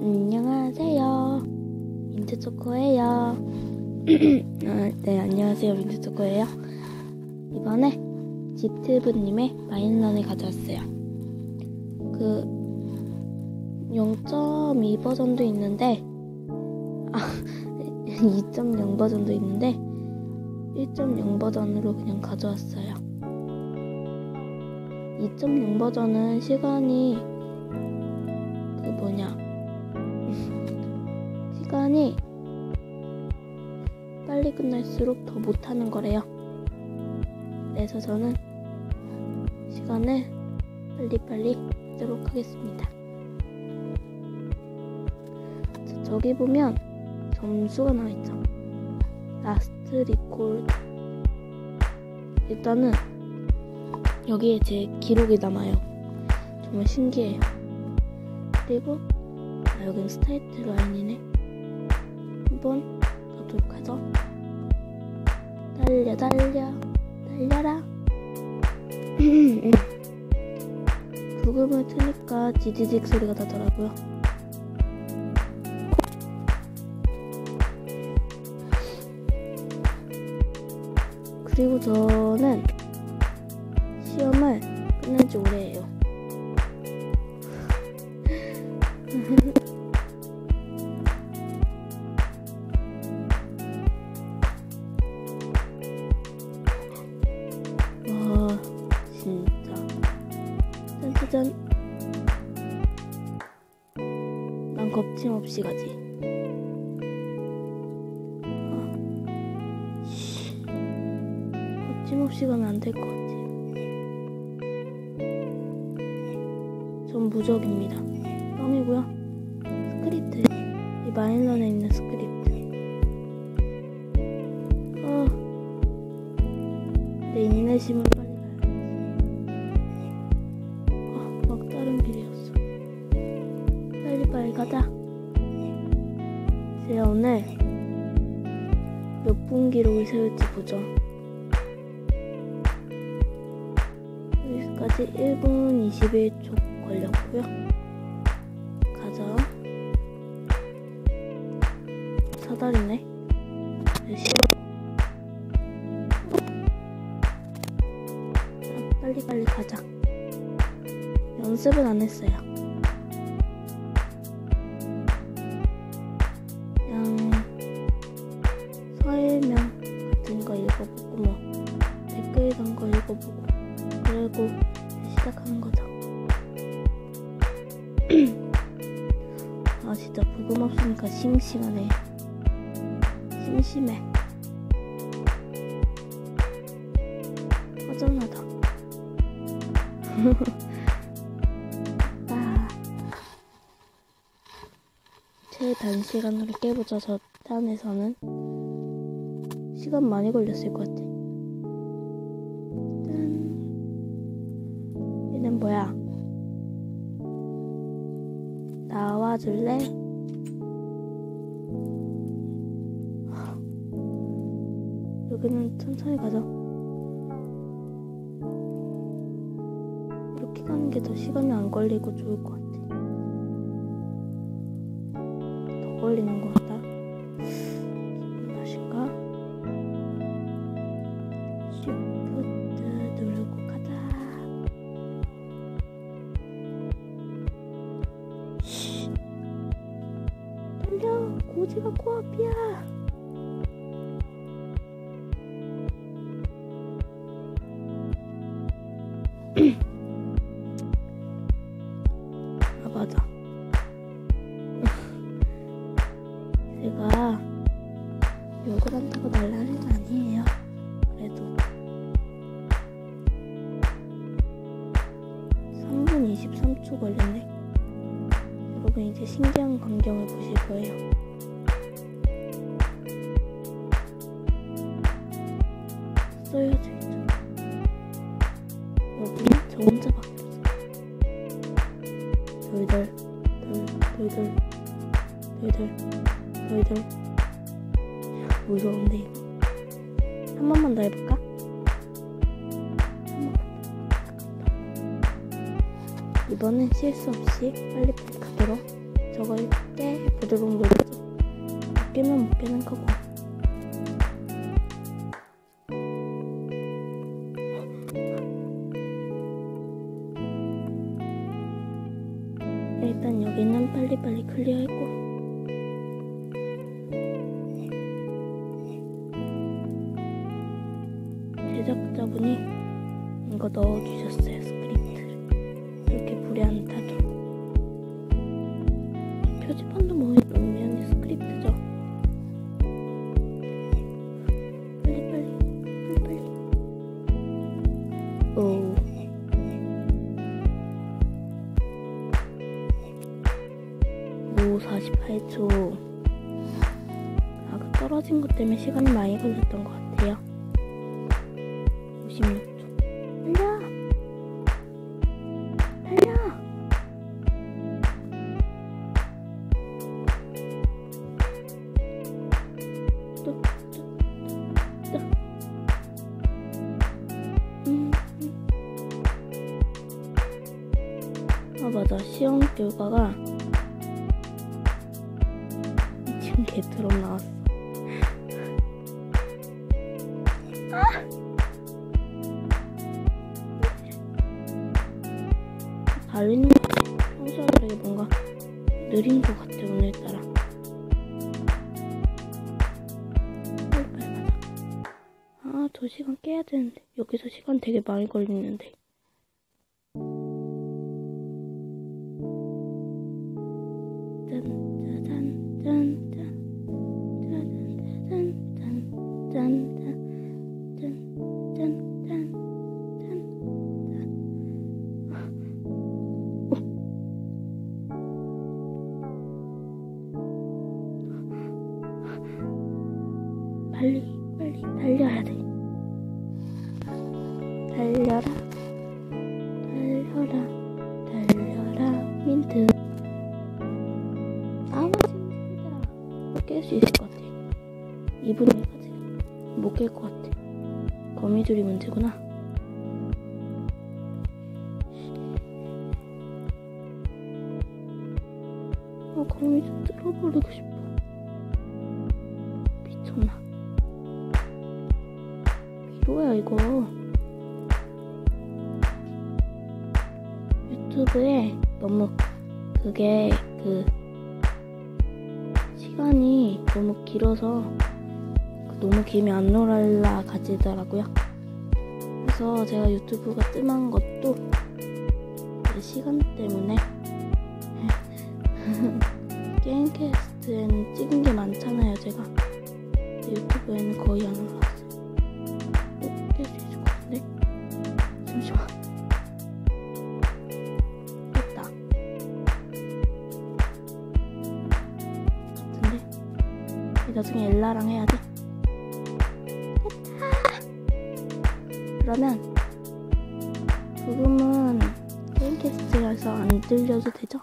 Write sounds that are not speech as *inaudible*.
안녕하세요. 민트초코예요. *clears throat* 아, 네, 안녕하세요. 민트초코예요. 이번에 지트브님의 마인런을 가져왔어요. 그 0.2 버전도 있는데 아, *laughs* 2.0 버전도 있는데 1.0 버전으로 그냥 가져왔어요. 2.0 버전은 시간이 그 뭐냐 시간이 빨리 끝날수록 더 못하는 거래요. 그래서 저는 시간을 빨리빨리 하도록 하겠습니다. 자, 저기 보면 점수가 나와있죠. 라스트 리콜 일단은 여기에 제 기록이 남아요. 정말 신기해요. 그리고 아, 여기는 스타이트 라인이네. 한번 하죠. 달려 달려 달려라. *laughs* 부금을 트니까 지지직 소리가 나더라고요. 그리고 저는 시험을 끝낸 지 오래 짜잔. 난 겁침 없이 가지. 아, 씨. 겁침 없이 가면 안 될 것 같아. 전 무적입니다. 껌이고요. 스크립트. 이 마인런에 있는 스크립트. 아, 내 인내심을 빨리 제가 오늘 몇 분 기록을 세울지 보죠. 여기까지 1분 21초 걸렸고요. 가자. 사다리네. 빨리빨리 가자. 연습은 안 했어요. 거 읽어보고 뭐 댓글 이런 거 읽어보고 그리고 시작하는 거죠. *clears throat* 아 진짜 부금 없으니까 심심하네. 심심해. 허전하다. *laughs* 아. 최단시간으로 깨보자 저 단에서는 시간 많이 걸렸을 것 같아. 짠. 얘는 뭐야? 나와줄래? 여기는 천천히 가자. 이렇게 가는 게 더 시간이 안 걸리고 좋을 것 같아. 더 걸리는 것 같다. 고지가 코앞이야. *clears throat* 아 맞아. *laughs* 제가 욕을 한다고 날라는 거 아니에요. 그래도 3분 23초 걸렸네. 여러분 이제 신기한 광경을 보실 거예요. 써야지. 여기는 저 혼자밖에 없어. 너희들, 너희들, 너희들, 너희들. 무서운데 이거. 한 번만 더 해볼까? 이번엔 실수 없이 빨리 가도록 저걸 깨 보도록 노력해. 못 깨면 못 깨는 거고. 일단 여기는 빨리빨리 클리어했고 제작자분이 이거 넣어주셨어요 스크립트를 이렇게 불에 안 타죠 오, 48초. 아까 떨어진 것 때문에 시간이 많이 걸렸던 것 같아요. 56초. 달려! 달려! 또, 또, 또, 또. 음, 음. 아, 맞아. 시험 결과가 개트럼 나왔어. 달리는 거 평소와 다르게 뭔가 느린 것 같아 오늘따라. 아, 저 시간 깨야 되는데 여기서 시간 되게 많이 걸리는데. 달려라, 달려라, 민트. 아마 지금 힘들어. 깰수 있을 것 같아. 2분에까지 못 깰 것 같아. 거미줄이 문제구나. 아, 거미줄 뚫어버리고 싶어. 미쳤나. 미로야, 이거. 유튜브에 너무 그게 그 시간이 너무 길어서 너무 길면 안 올라가지더라고요. 그래서 제가 유튜브가 뜸한 것도 그 시간 때문에 *laughs* 게임캐스트에는 찍은 게 많잖아요, 그러면 부금은 게임캐스트라서 안 들려도 되죠?